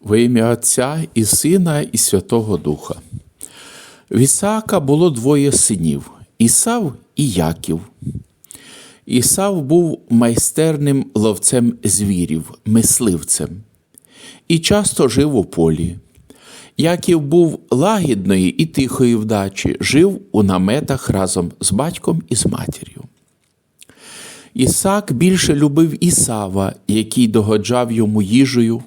Во ім'я Отця і Сина, і Святого Духа. В Ісаака було двоє синів Ісав і Яків. Ісав був майстерним ловцем звірів, мисливцем, і часто жив у полі. Яків був лагідної і тихої вдачі, жив у наметах разом з батьком і з матір'ю. Ісак більше любив Ісава, який догоджав йому їжею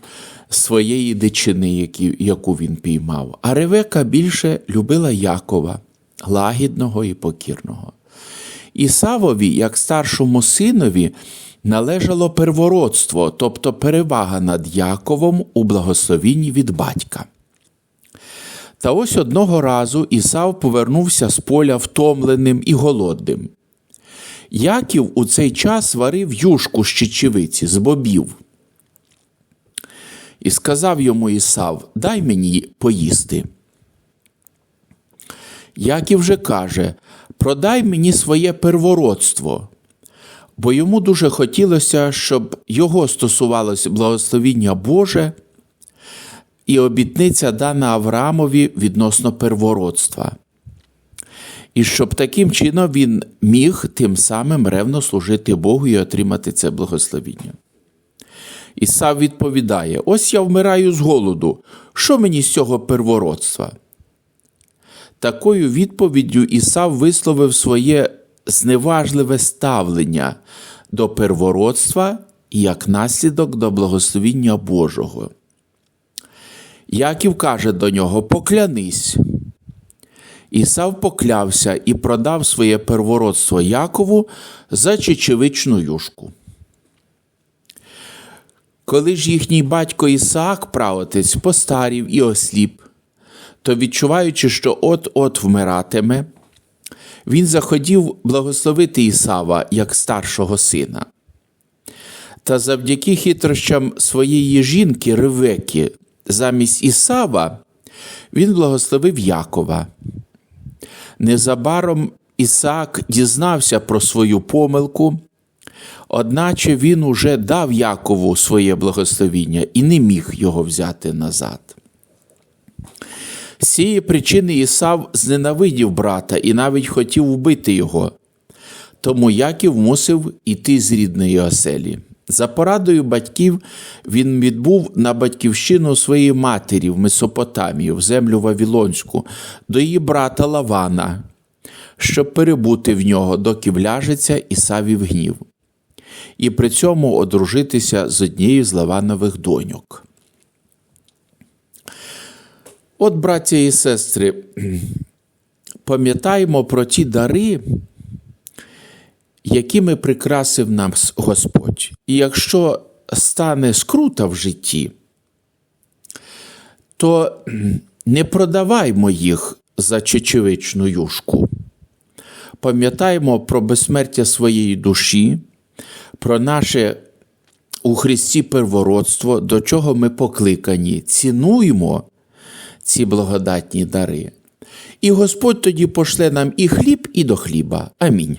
своєї дичини, яку він піймав, а Ревека більше любила Якова, лагідного і покірного. Ісавові, як старшому синові, належало первородство, тобто перевага над Яковом у благословінні від батька. Та ось одного разу Ісав повернувся з поля втомленим і голодним. Яків у цей час варив юшку з чечевиці, з бобів. І сказав йому Ісав: Дай мені поїсти. Яків же каже: Продай мені своє первородство, бо йому дуже хотілося, щоб його стосувалося благословіння Боже і обітниця дана Авраамові відносно первородства. І щоб таким чином він міг тим самим ревно служити Богу і отримати це благословіння. Ісав відповідає: Ось я вмираю з голоду. Що мені з цього первородства? Такою відповіддю Ісав висловив своє зневажливе ставлення до первородства і як наслідок до благословіння Божого. Яків каже до нього: Поклянись. Ісав поклявся і продав своє первородство Якову за чечевичну юшку. Коли ж їхній батько Ісаак, правотець, постарів і осліп, то відчуваючи, що от-от вмиратиме, він захотів благословити Ісава як старшого сина. Та завдяки хитрощам своєї жінки Ревеки, замість Ісава, він благословив Якова. Незабаром Ісаак дізнався про свою помилку, одначе він уже дав Якову своє благословіння і не міг його взяти назад. З цієї причини Ісав зненавидів брата і навіть хотів вбити його. Тому Яків мусив іти з рідної оселі. За порадою батьків він відбув на батьківщину своєї матері в Месопотамію, в землю Вавилонську, до її брата Лавана, щоб перебути в нього, доки вляжеться Ісавів гнів, і при цьому одружитися з однією з Лаванових доньок. От, браття і сестри, пам'ятаємо про ті дари, якими прикрасив нас Господь. І якщо стане скрута в житті, то не продаваймо їх за чечевичну юшку. Пам'ятаємо про безсмертя своєї душі, про наше у Христі первородство, до чого ми покликані. Цінуємо ці благодатні дари. І Господь тоді пошле нам і хліб, і до хліба. Амінь.